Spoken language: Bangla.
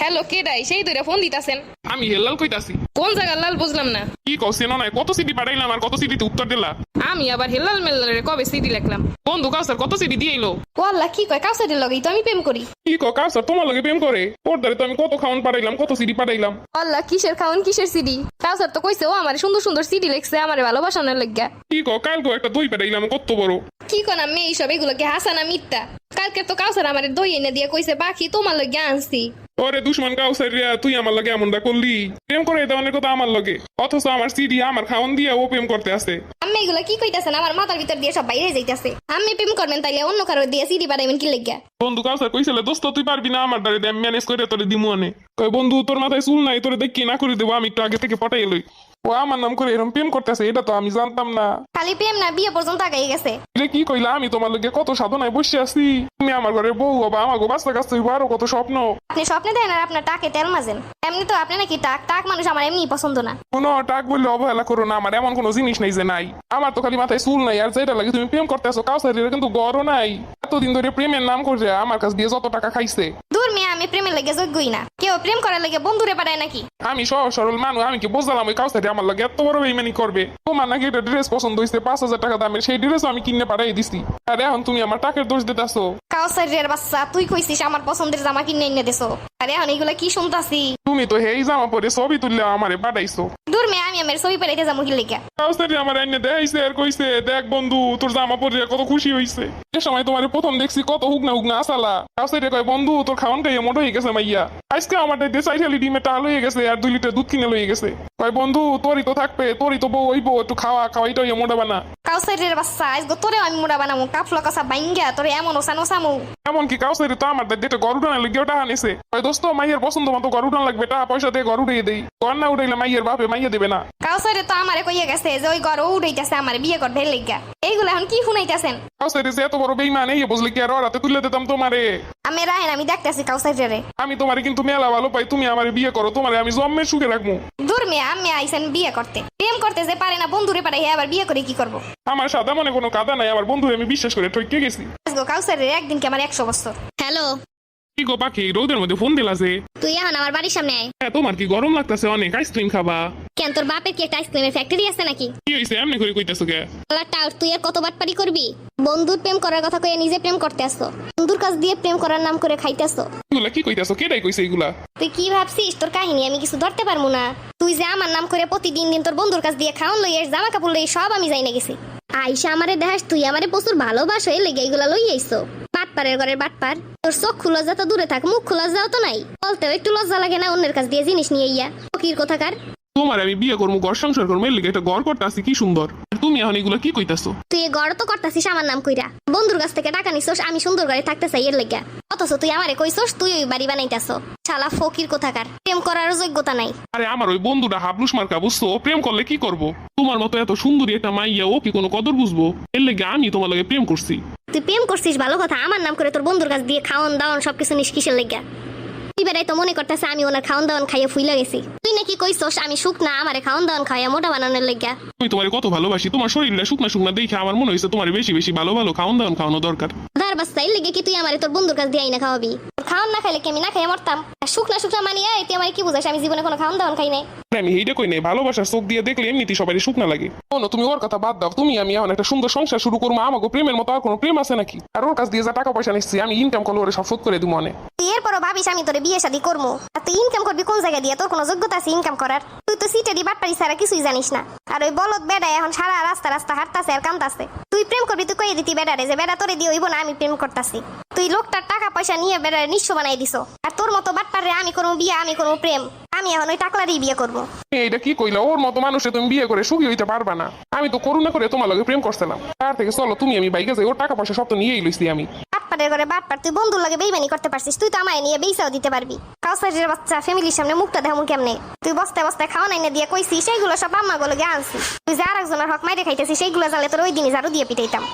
হ্যালো কেডাই সেই দুইটা ফোন দিতাছেন। আমি হেলাল কইতাছি। কোন জায়গার লাল বুঝলাম না। কি কও না নাই? কত সিটি পাঠাইলাম আর কত সিটিতে উত্তর দিলা? আমি আবার হেলাল মেলারে কবে সিডি লিখলাম? বন্ধু কাউসার কত সিটি দিয়ে এলো ও আল্লাহ কি কয়? কাউসারের লগেই তো আমি প্রেম করি। কি কও কাউসার তোমার লগে প্রেম করে? ওর দ্বারে তো আমি কত খাওয়ান পাঠাইলাম কত সিটি পাঠাইলাম। আল্লাহ কিসের খাওন? কিসের সিডি? কাউসার তো কইছে ও আমার সুন্দর সুন্দর সিডি লিখছে আমার ভালোবাসানোর লাগিয়া। কি কও কালকে একটা দই পাঠাইলাম কত বড়। কি কোন আমি এইসব? এগুলোকে হাসানা মিথ্যা? কালকে তো কাউসার আমার দই এনে দিয়ে কইছে বাকি তোমার লগে আনছি। ওরে দুশ্মন কাউসার রিয়া তুই আমার লগে এমনটা করলি? প্রেম করে দেওয়ানের কথা আমার লগে। অথচ আমার সিডি আমার খাওয়ান দিয়া ও প্রেম করতে আসে। আমি এগুলো কি কইতাছেন? আমার মাথার ভিতর দিয়ে সব বাইরে যাইতাছে। আমি প্রেম করবেন তাইলে অন্য কারও দিয়ে সিডি পাঠাইবেন কি লাগিয়া বন্ধু কাউসার কইছিল দোস্ত তুই পারবি না আমার দ্বারে ম্যানেজ করে তোরে দিমু আনে। কয় বন্ধু তোর মাথায় চুল নাই তোরে দেখি না করে দেবো আমি একটু আগে থেকে পটাই লই। ও আমার নাম করে এরকম প্রেম করতেছে এটা তো আমি জানতাম না। খালি প্রেম না বিয়ে পর্যন্ত আগাই গেছে। এটা কি কইলা আমি তোমার লগে কত সাধনায় বসে আছি। তুমি আমার ঘরে বউ হবা আমার গো বাচ্চা কাছে আরও কত স্বপ্ন। আপনি স্বপ্নে দেন আর আপনার টাকে তেল মাজেন। এমনি তো আপনি নাকি টাক টাক মানুষ আমার এমনি পছন্দ না। কোনো টাক বললে অবহেলা করো না আমার এমন কোনো জিনিস নেই যে নাই। আমার তো খালি মাথায় চুল নাই আর যেটা লাগে তুমি প্রেম করতে আসো কিন্তু গড়ও নাই। এতদিন ধরে প্রেমের নাম করে আমার কাছ দিয়ে যত টাকা খাইছে প্রেমের লেগে যোগ্যই না। কেউ প্রেম করার লেগে বন্ধুরে পাড়ায় নাকি? আমি সহজ সরল মানুষ আমি কি বুঝলাম ওই কাউসাটি আমার লাগে এত বড় বেইমানি করবে। তোমার নাকি এটা ড্রেস পছন্দ হয়েছে পাঁচ হাজার টাকা দামের, সেই ড্রেস আমি কিনে পাঠাই দিছি। আর এখন তুমি আমার টাকার দোষ দিতেছো। কাউসারের বাচ্চা তুই কইছিস আমার পছন্দের জামা কিনে এনে দেছো। আরে এখন এগুলা কি শুনতাছি? তুমি তো হেই জামা পরে ছবি তুললে আমারে পাঠাইছো। দূর মেয়ে আমি আমার ছবি পেরাইতে যাব কি লেগে কাউসারি আমার এনে দেখাইছে আর কইছে দেখ বন্ধু তোর জামা পরে কত খুশি হইছে। এ সময় তোমার প্রথম দেখছি কত হুকনা হুকনা আসালা। কাউসারি কয় বন্ধু তোর খাওয়ান খাইয়ে মোটো হয়ে গেছে মাইয়া। আজকে আমার দিয়ে চাইঠালি ডিমে টাল হয়ে গেছে আর দুই লিটার দুধ কিনে লয়ে গেছে। কয় বন্ধু তোরই তো থাকবে তোরই তো বউ হইবো একটু খাওয়া খাওয়াইটা হইয়া মোটা বানা। কাউসারের বাচ্চা আজ তোরে আমি মুড়া বানামু কাফলা কষা বাইঙ্গা তোরে এমন ওসানো সামু এমনকি কাউসারি তো আমার যেটা গরু টানা লেগে টাকা নিছে। কয় দোস্ত মাইয়ের পছন্দ মতো গরু টান লাগবে টাকা পয়সা দিয়ে গরু উঠিয়ে দেই। ঘর না উঠাইলে মাইয়ের বাপে মাইয়া দেবে না। কাউসারে তো আমারে কইয়া গেছে যে ওই ঘর উঠাইতেছে আমার বিয়ে করবে লেগা। এইগুলা এখন কি শুনাইতেছেন? কাউসারি যে এত বড় বেইমান এই বুঝলি কি আর ওর হাতে তুলে দিতাম তোমারে? আমি রাহেন আমি দেখতেছি কাউসারে আমি তোমারে কিন্তু মেলা ভালো পাই তুমি আমার বিয়ে করো তোমারে আমি জম্মে সুখে রাখব। দূর মেয়ে আমি আইসেন বিয়ে করতে। প্রেম করতে যে পারে না বন্ধুরে পারে হে আবার বিয়ে করে কি করব? আমার সাদা মনে কোনো কাদা নাই আমার বন্ধুরে আমি বিশ্বাস করে ঠকে গেছি। কাউসারের একদিন কি আমার একশো বছর। হ্যালো। কি গো পাখি? রোদের মধ্যে ফোন দিলা যে। তুই এখন আমার বাড়ির সামনে আয়। হ্যাঁ তোমার কি গরম লাগতেছে? অনেক আইসক্রিম খাবা। কেন তোর বাপের কি একটা আইসক্রিমের ফ্যাক্টরি আছে নাকি? কি হয়েছে এমনি করে কইতেছো কে? আল্লাহ টাউট তুই আর কত বাটপারি করবি? বন্ধুর প্রেম করার কথা কইয়া নিজে প্রেম করতে আসতো বন্ধুর কাছ দিয়ে প্রেম করার নাম করে খাইতে আসতো এগুলা কি কইতেছো? কেটাই কইছে এগুলা? তুই কি ভাবছিস? তোর কাহিনী আমি কিছু ধরতে পারব না। তুই যে আমার নাম করে প্রতিদিন দিন তোর বন্ধুর কাছ দিয়ে খাওয়ান লইয়ে জামা কাপড় লইয়ে সব আমি যাই না গেছি। আইসা আমারে দেখাস তুই আমারে প্রচুর ভালোবাসো এই লেগে এগুলা লই আইসো। বাটপারের ঘরের বাটপার। তোর চোখ খুলা যা তো দূরে থাক মুখ খোলা যাও তো নাই। বলতেও একটু লজ্জা লাগে না অন্যের কাছ দিয়ে জিনিস নিয়ে ইয়া ফকির কোথাকার? তোমার আমি বিয়ে করব ঘর সংসার করব এর লিগে একটা কি সুন্দর। আর তুমি এখন এগুলা কি কইতাছো? তুই এ গড় তো করতাছিস আমার নাম কইরা। বন্ধুর কাছ থেকে টাকা নিছস আমি সুন্দর ঘরে থাকতে চাই এর লেগা। অথচ তুই আমারে কইছস তুই ওই বাড়ি বানাইতাছ। শালা ফকির কোথাকার প্রেম করার যোগ্যতা নাই। আরে আমার ওই বন্ধুটা হাবলুস মার্কা বুঝছ? প্রেম করলে কি করব? তোমার মতো এত সুন্দরী একটা মাইয়া ও কি কোনো কদর বুঝব? এর লেগে আমি তোমার লগে প্রেম করছি। তুই প্রেম করছিস ভালো কথা। আমার নাম করে তোর বন্ধুর কাছ দিয়ে খাওয়ান দাওয়ান সবকিছু নিস কিসের লেগা এবারে তো মনে করতেছে আমি ওনার খাওয়ান দাওয়ান খাইয়ে ফুইলা গেছি। তুই নাকি কইছস আমি সুখ না আমারে খাওয়ান দাওয়ান খাইয়া মোটা বানানোর লেগা আমি তোমার কত ভালোবাসি তোমার শরীরটা শুকনা শুকনা দেখে আমার মনে হয়েছে তোমার বেশি বেশি ভালো ভালো খাওয়ান দাওয়ান খাওয়ানো দরকার। দার বাস তাই লেগে কি তুই আমারে তোর বন্ধুর কাছ দিয়ে আইনা খাওয়াবি? খাওয়ান না খাইলে কি আমি না খাইয়া মরতাম। আর শুকনা শুকনা মানিয়া তুই আমার কি বুঝাস আমি জীবনে কোনো খাওয়ান দাওয়ান খাই নাই। আমি এইটা কই নাই ভালোবাসার চোখ দিয়ে দেখলে এমনিতে সবাই শুকনা লাগে। শোনো তুমি ওর কথা বাদ দাও তুমি আমি এখন একটা সুন্দর সংসার শুরু করব আমাকে প্রেমের মতো আর কোনো প্রেম আছে নাকি? আর ওর কাছ দিয়ে যা টাকা পয়সা নিচ্ছি আমি ইনকাম করলে ওরে সব শোধ করে দিব মনে। তুই এরপরও ভাবিস আমি তোরে বিয়ে শাদি করব? আর তুই ইনকাম করবি কোন জায়গা দিয়ে? তোর কোনো যোগ্যতা আছে ইনকাম করার? তুই তো সিটে দি বাটপারি ছাড়া কিছুই জানিস না। আর ওই বলদ বেড়া এখন সারা রাস্তা রাস্তা হাঁটতাছে আর কামতাছে তুই প্রেম করবি তুই কয়ে দিতি বেড়ারে যে বেড়া তোরে দিয়ে হইব না আমি প্রেম করতাছি। তুই লোকটার টাকা পয়সা নিয়ে বেড়ারে নিঃস্ব বানাই দিছো। আর তোর মতো বাটপারে আমি করব বিয়ে আমি করব প্রেম। আমি এখন ওই টাকলারই বিয়ে করব। এইটা কি কইলা? ওর মতো মানুষে তুমি বিয়ে করে সুখী হইতে পারবা না। আমি তো করুণা করে তোমার লগে প্রেম করছিলাম। তার থেকে চলো তুমি আমি বাইকে যাই ওর টাকা পয়সা সব তো নিয়েই লইছি আমি। বাটপারের ঘরে বাটপার তুই বন্ধুর লাগে বেইমানি করতে পারছিস তুই তো আমায় নিয়ে বেইসাও দিতে পারবি। কাউসারের বাচ্চা ফ্যামিলির সামনে মুখটা দেখামু কেমনে? তুই বস্তায় বস্তায় খাওয়া নাই না দিয়ে কইছিস সেইগুলো সব আম্মা গুলো আনছি। তুই যে আর একজনের হক মাইরে খাইতেছিস সেইগুলো জানলে তোর ওই দিনই ঝাড়ু দিয়ে পিটাইতাম।